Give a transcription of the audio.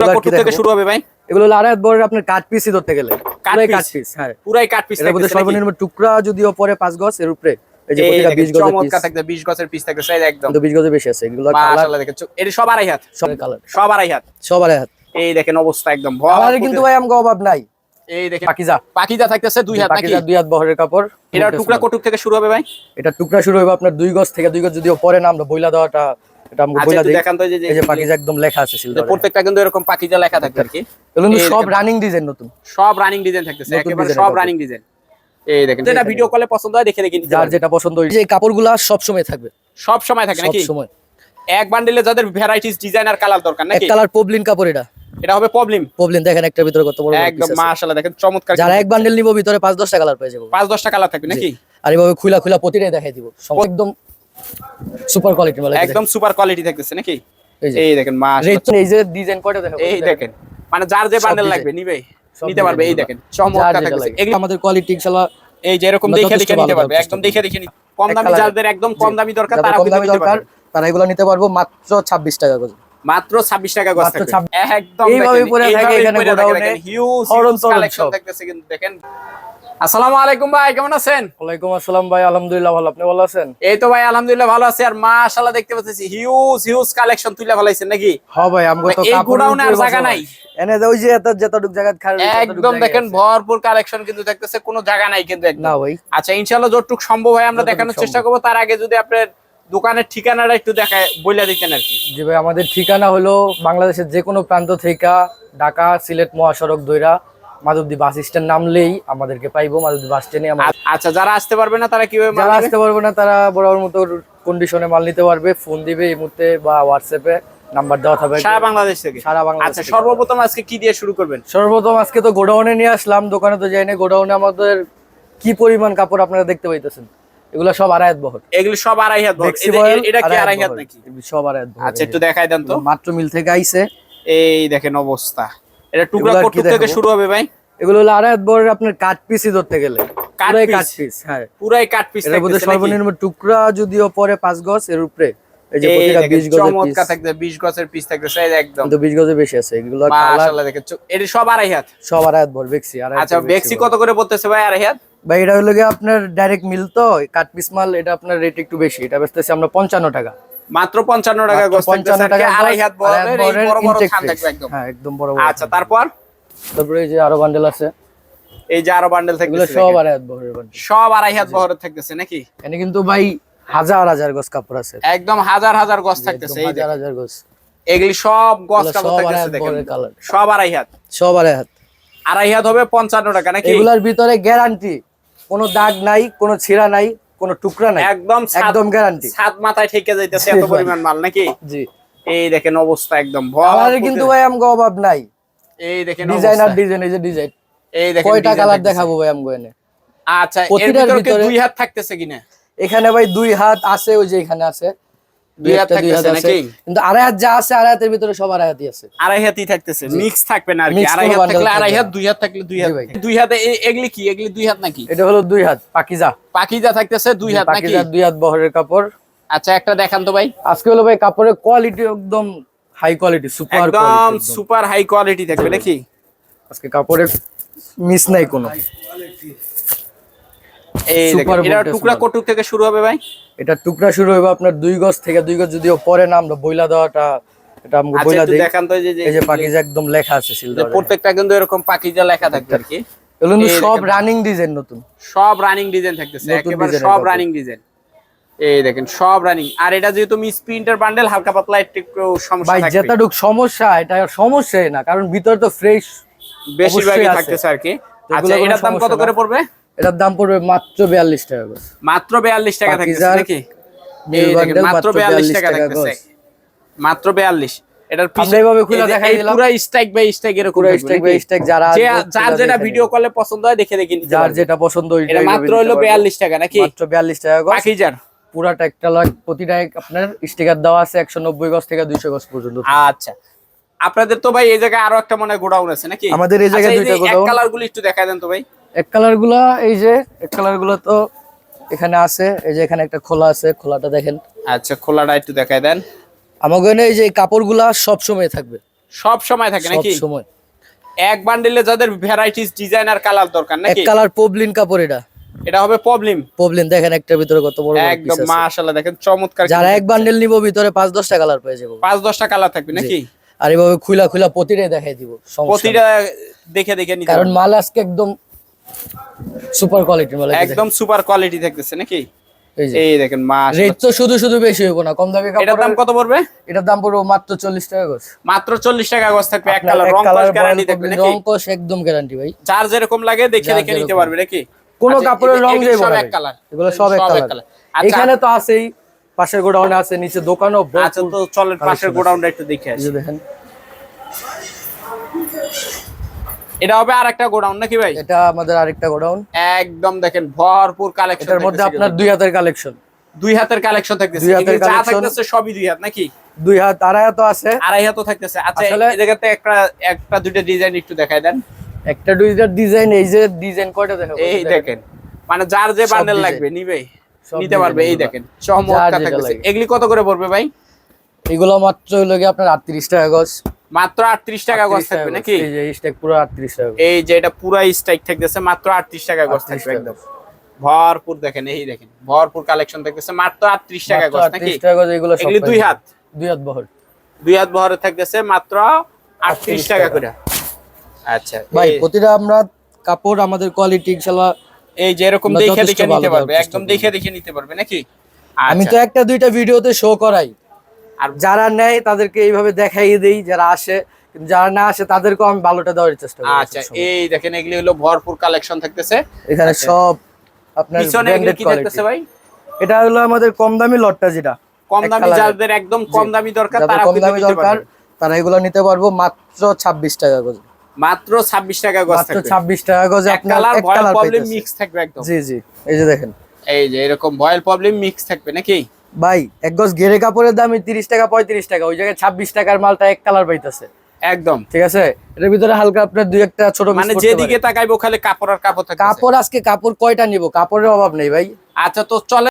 এগুলো আর কি কত থেকে শুরু হবে ভাই? এগুলো হলো বড় আপনার কাঠ পিসই ধরতে গেলে। পুরাই piece? পিস হ্যাঁ। পুরাই কাট পিস এটার মধ্যে সর্বনিম্ন টুকরা যদিও পরে পাঁচ গজ এর উপরে এই যে প্রতিটা বিশ গজের পিস থাকবে 20 গজের পিস থাকবে সাইজ একদম। কিন্তু বিশ গজের বেশি আছে এগুলো কালার দেখেন চো- সব আড়াই হাত। সব কালার সব আড়াই হাত। সব আড়াই হাত। এই দেখেন অবস্থা একদম। কিন্তু ভাই আমগো অভাব নাই। এই দেখেন পাকিজা। পাকিজা থাকতেছে দুই হাত পাকিজা দুই হাত বহরের কাপড় এটা টুকরা কটুক থেকে শুরু হবে ভাই? এটা টুকরা শুরু হবে আপনার দুই গজ থেকে দুই গজ যদিও পরে না আমরা বইলা দেওয়াটা এটা আমগো বইলা একটু দেখান তো যে এই যে পাকিজা একদম লেখা আছে সিলভার প্রত্যেকটা কিন্তু এরকম পাকিজা লেখা থাকবে আর কি। এগুলো সব রানিং ডিজাইন নতুন। সব রানিং ডিজাইন থাকতেছে একেবারে সব রানিং ডিজাইন এই দেখেন যেটা ভিডিও কলে পছন্দ হয় দেখে দেখে যার যেটা পছন্দ হয়েছে এই কাপড়গুলা সব সময় থাকবে। সব সময় থাকে সব সময়। এক বান্ডিলে যাদের ভ্যারাইটিস ডিজাইন আর কালার দরকার নাকি? কালার পবলিন কাপড় এটা। এটা হবে প্রবলেম পবলিন দেখেন একটার ভিতরে কত বড় বড় একদম piece আছে। মাশাআল্লাহ দেখেন চমৎকার যারা এক বান্ডেল নিব ভিতরে পাঁচ দশটা কালার পেয়ে যাব। পাঁচ দশটা কালার থাকবে নাকি? আর এভাবে খুলা খুলা প্রতিটাই দেখাই দিব। সব একদম সুপার কোয়ালিটি মাল একদম সুপার কোয়ালিটি থাকতেছে নাকি? এই দেখেন এই যে ডিজাইন কয়টা দেখেন এই দেখেন। মানে যার যে বান্ডেল লাগবে নিবে নিতে পারবে এই দেখেন চমৎকার থাকতেছে এগুলো আমাদের কোয়ালিটি ইনশাআল্লাহ এই যে এরকম দেখে দেখে নিতে পারবে একদম দেখে দেখে কম দামি যাদের একদম কম দামি দরকার তারা কম দামি দরকার তারা এগুলো নিতে পারব মাত্র ছাব্বিশ টাকা করে। মাত্র 26 টাকা গজ মাত্র থাকবে। 26 একদম এইভাবে দেখেন, পরে থাকে এখানে গোডাউনে, দেখেন। থাকতেছে কিন্তু আসসালামু আলাইকুম ভাই কেমন আছেন? ওয়ালাইকুম আসসালাম ভাই আলহামদুলিল্লাহ ভালো। আপনি ভালো আছেন? এই তো ভাই আলহামদুলিল্লাহ ভালো আছি। আর মাশাআল্লাহ দেখতে পাচ্ছি হিউজ হিউজ কালেকশন ফেলাইছেন নাকি? হ্যাঁ ভাই আমগো তো এই কাপড় গোডাউনে আর জায়গা নাই। এনে ওই যে এত যতটুক জায়গা খালি একদম দেখেন ভরপুর কালেকশন কিন্তু দেখতেছে কোনো জায়গা নাই কিন্তু একদম। না ভাই। আচ্ছা ইনশাআল্লাহ যতটুকু সম্ভব হয় আমরা দেখানোর চেষ্টা করব। তার আগে যদি আপনার দোকানের ঠিকানাটা একটু দেখায় বইলা দিতেন আর কি। জি ভাই আমাদের ঠিকানা হলো বাংলাদেশের যে কোনো প্রান্ত থেকে ঢাকা সিলেট মহাসড়ক দইরা মাধবদী বাস স্ট্যান্ড নামলেই আমাদেরকে পাইবো মাধবদী বাস স্ট্যান্ডে আচ্ছা যারা আসতে পারবে না তারা কীভাবে যারা আসতে পারবে না তারা বরাবর মতো কন্ডিশনে মাল নিতে পারবে। ফোন দিবে এই মুহূর্তে বা হোয়াটসঅ্যাপে নাম্বার দেওয়া থাকবে। সারা বাংলাদেশ থেকে? সারা বাংলাদেশ আচ্ছা সর্বপ্রথম আজকে কি দিয়ে শুরু করবেন? সর্বপ্রথম আজকে তো গোডাউনে নিয়ে আসলাম দোকানে তো যাইনি। গোডাউনে আমাদের কি পরিমাণ কাপড় আপনারা দেখতে পাইতেছেন? এগুলো সব আড়াই হাত বহর। এগুলো সব আড়াই হাত বহর। এটা কি আড়াই হাত নাকি? সব আড়াই হাত আচ্ছা একটু দেখাই দেন তো। মাত্র মিল থেকে আইছে। এই দেখেন অবস্থা। এটা টুকরা এগুলো আর কি কটুক থেকে শুরু হবে ভাই। এগুলো হলো আড়াই হাত বহরের আপনার পিসই ধরতে গেলে। পুরাই? কাঠ পিস হ্যাঁ। পুরাই কাট পিস মধ্যে সর্বনিম্ন টুকরা যদিও পরে পাঁচ গজ এর উপরে এই যে প্রতিটা বিশ গজের পিস থাকবে 20 গজের পিস থাকবে সাইজ একদম। কিন্তু বিশ গজের বেশি আছে এগুলো কালার মাশাআল্লাহ দেখেন এটা সব আড়াই হাত। সব আড়াই হাত বহর বেক্সি আড়াই আচ্ছা বেক্সি কত করে পড়তেছে ভাই আড়াই হাত? ভাই এটা হলো গিয়ে আপনার ডাইরেক্ট মিল তো কাঠ পিস মাল এটা আপনার রেট একটু বেশি এটা বেচতেছি আমরা পঞ্চান্ন টাকা। মাত্র 55 টাকা 55 আড়াই হাত হ্যাঁ একদম বড় আচ্ছা তারপর? তারপরে এই যে আরও বান্ডেল আছে। এই যে আরও বান্ডেল থাকতেছে সব আড়াই হাত বহরের বান্ডেল সব আড়াই হাত বহরের থাকতেছে নাকি? এখানে কিন্তু ভাই হাজার হাজার গজ কাপড় আছে। একদম হাজার হাজার গজ থাকতেছে এই। হাজার হাজার গজ এগুলি সব গজ এগুলো কাপড় সব আড়াই থাকতেছে হাত দেখেন। সব আড়াই হাত। সব আড়াই হাত। আড়াই হাত হবে পঞ্চান্ন টাকা নাকি? এগুলার ভিতরে গ্যারান্টি কোনো দাগ নাই কোনো ছিঁড়া নাই কোনো টুকরা নাই। একদম একদম গ্যারান্টি সাত মাথায় ঠেকে যাইতেছে এত পরিমাণ মাল নাকি? জি। এই দেখেন অবস্থা একদম ভালো ভরপুর। কিন্তু ভাই আমগো অভাব নাই। এই দেখেন ডিজাইনার ডিজাইন এই যে ডিজাইন এই দেখেন কয়টা কালার দেখাবো ভাই আমগো এনে? আচ্ছা এর ভিতরে- দুই হাত থাকতেছে কিনা? এখানে ভাই দুই হাত আছে ওই যে এখানে আছে। দুই হাত একটা থাকতেছে নাকি? কিন্তু আড়াই হাত যা আছে আড়াই হাতের ভিতরে সব আড়াই হাতই আছে। আড়াই হাতই থাকতেছে। মিক্স থাকবে না আর কি। আড়াই হাত থাকলে আড়াই হাত দুই হাত থাকলে দুই হাত। দুই হাতে এগুলি কি? এগুলি দুই হাত নাকি? এটা হলো দুই হাত পাকিজা। পাকিজা থাকতেছে দুই হাত নাকি? পাকিজা দুই হাত বহরের কাপড়। আচ্ছা একটা দেখান তো ভাই। আজকে হলো ভাই কাপড়ের কোয়ালিটি একদম হাই কোয়ালিটি সুপার একদম সুপার হাই কোয়ালিটি থাকবে নাকি? আজকে কাপড়ের মিস নাই কোনো। এই এটা টুকরা কটুক থেকে শুরু হবে ভাই? এটা টুকরা শুরু হবে আপনার দুই গজ থেকে দুই গজ যদিও পরে না আমরা বইলা দেওয়াটা এটা আমরা আচ্ছা বইলা একটু দেখান তো যে এই যে পাকিজা একদম লেখা আছে যে প্রত্যেকটা কিন্তু এরকম পাকিজা লেখা থাকবে আর কি। এগুলো সব রানিং ডিজাইন নতুন। সব রানিং ডিজাইন থাকতেছে একেবারে সব রানিং ডিজাইন এই দেখেন সব রানিং আর এটা যেহেতু মিস প্রিন্টার বান্ডেল হালকা পাতলা একটু সমস্যা ভাই যেটাটুক সমস্যা এটা সমস্যাই না কারণ ভিতরে তো ফ্রেশ বেশিরভাগই অবশ্যই থাকতেছে আর কি। আচ্ছা এটার দাম কত করে পড়বে? এটার দাম পড়বে মাত্র বিয়াল্লিশ টাকা করে মাত্র 42 টাকা থাকতেছে নাকি? মাত্র 42 টাকা 42 থাকতেছে। মাত্র 42 এটার এইভাবে খুলে দেখাই দিলাম। পুরো স্ট্রাইক বাই স্ট্রাইক এরকম পুরো বাই যারা যার যেটা ভিডিও কলে পছন্দ হয় দেখে দেখে নিতে যার যেটা পছন্দ এটা মাত্র হলো পারবে। 42 টাকা নাকি? মাত্র বিয়াল্লিশ টাকা গজ। পাকিজার। পুরাটা একটা লাখ প্রতিটা আপনার স্টিকার দেওয়া আছে একশো নব্বই গজ থেকে দুইশো গজ পর্যন্ত। আচ্ছা। আপনাদের তো ভাই এই জায়গায় আরও একটা মনে গোডাউন আছে নাকি? আমাদের এই জায়গায় আচ্ছা, দুইটা এক godown। একটু দেখায় দেন তো ভাই। এক কালারগুলা এই যে এক কালারগুলো তো এখানে আছে এই যে এখানে একটা খোলা আছে খোলাটা দেখেন। আচ্ছা খোলাটা একটু দেখায় দেন। আমাকে এখানে এই যে কাপড়গুলা সব সময় থাকবে। সব সময় থাকে সব নাকি? সময়। এক বান্ডেলে যাদের ভ্যারাইটিস ডিজাইন আর কালার দরকার নাকি? এক কালার পবলিন কাপড় এটা। এটা হবে প্রবলেম পবলিন দেখেন একটার ভিতরে কত বড় একদম। মাশাআল্লাহ দেখেন চমৎকার যারা এক বান্ডেল নিব ভিতরে পাঁচ দশটা কালার পেয়ে যাব। পাঁচ দশটা কালার থাকবে নাকি? আর এভাবে খুলা খুলা প্রতিটাই দেখাই দিব প্রতিটা দেখে দেখে নিতে কারণ। মাল আজকে একদম সুপার কোয়ালিটি মাল একদম সুপার কোয়ালিটি থাকতেছে নাকি? এই দেখেন মাস রেট তো শুধু শুধু বেশি হইব না কম দামি এটার দাম কত পড়বে? এটার দাম পড়বে মাত্র চল্লিশ টাকা গজ। মাত্র চল্লিশ টাকা গজ থাকবে এক কালার রং কালার গ্যারান্টি থাকবে নাকি? রং কস একদম গ্যারান্টি ভাই। যার যেরকম লাগে দেখে দেখে নিতে পারবে নাকি? কোনো আচ্ছা, কাপড়ের রং যাইব সব না এক কালার। এগুলো সব এক কালার। আচ্ছা। এখানে তো আছেই পাশের গোডাউনে আছে নিচে দোকানও আচ্ছা তো চলেন পাশের গোডাউনটা একটু দেখে আসি। দেখেন। এটা হবে আর একটা গোডাউন নাকি ভাই? এটা আমাদের আরেকটা গোডাউন। একদম দেখেন ভরপুর কালেকশন এটার মধ্যে আপনার দুই হাতের কালেকশন দুই হাতের কালেকশন থাকতেছে। দুই হাতের এগুলো যা থাকতেছে সবই দুই হাত নাকি? দুই হাত আড়াই হাতও আছে। আড়াই হাতও থাকতেছে। আচ্ছা আসলে- এই জায়গাতে একটা একটা দুইটা ডিজাইন একটু দেখাই দেন। একটা দুইটার ডিজাইন এই যে ডিজাইন কয়টা দেখো এই দেখেন মানে যার যে বান্ডেল লাগবে নিবে নিতে পারবে এই দেখেন চমৎকার যার থাকতেছে। এগুলি কত করে পড়বে ভাই? এগুলো মাত্র হলো গিয়ে আপনার আটত্রিশ টাকা গজ। মাত্র আটত্রিশ টাকা গজ থাকবে নাকি? এই যে স্টেক পুরো আটত্রিশ টাকা এই যে এটা পুরো স্ট্রাইক থাকতেছে মাত্র আটত্রিশ টাকা গজ থাকবে একদম। ভরপুর দেখেন এই দেখেন ভরপুর কালেকশন থাকতেছে মাত্র আটত্রিশ টাকা গজ নাকি? 38 টাকা গজ এগুলো দুই হাত। দুই হাত বহর। দুই হাত বহরে থাকতেছে মাত্র আটত্রিশ 38 টাকা। করে। আচ্ছা ভাই প্রতিটা আমরা কাপড় আমাদের কোয়ালিটি ইনশাল্লাহ এই যে এরকম দেখে দেখে নিতে পারবে একদম দেখে দেখে নিতে পারবে নাকি? আমি আচ্ছা। তো একটা দুইটা ভিডিওতে শো করাই। আর যারা নেয় তাদেরকে এইভাবে দেখাই দেই যারা আসে। যারা না আসে তাদেরকেও আমি ভালোটা দেওয়ার চেষ্টা করি। আচ্ছা এই দেখেন এগুলি হলো ভরপুর কালেকশন থাকতেছে। এখানে আচ্ছা। সব আপনার পিছনে এগুলি কি থাকতেছে ভাই? এটা হলো আমাদের কম দামি লটটা যেটা। কম দামি যাদের একদম কম দামি দরকার তারা কম দামি দরকার তারা এগুলো নিতে পারব মাত্র ছাব্বিশ টাকা গজে। মাত্র ছাব্বিশ টাকা গজ মাত্র থাকবে। ছাব্বিশ টাকা গজ আপনার কালার ভয়েল প্রবলেম মিক্স থাকবে একদম। জি জি এই যে দেখেন। এই যে এরকম ভয়েল প্রবলেম মিক্স থাকবে নাকি? ভাই এক গজ ঘেরে কাপড়ের দাম তিরিশ টাকা পঁয়ত্রিশ টাকা। ওই জায়গায় ছাব্বিশ টাকার মালটা এক কালার পাইতেছে। একদম। ঠিক আছে? এর ভিতরে হালকা আপনার দুই একটা ছোট মানে যেদিকে তাকাইবো খালি কাপড় আর কাপড় কাপড় আজকে কাপড় কয়টা নিব? কাপড়ের অভাব নেই ভাই। আচ্ছা তো চলে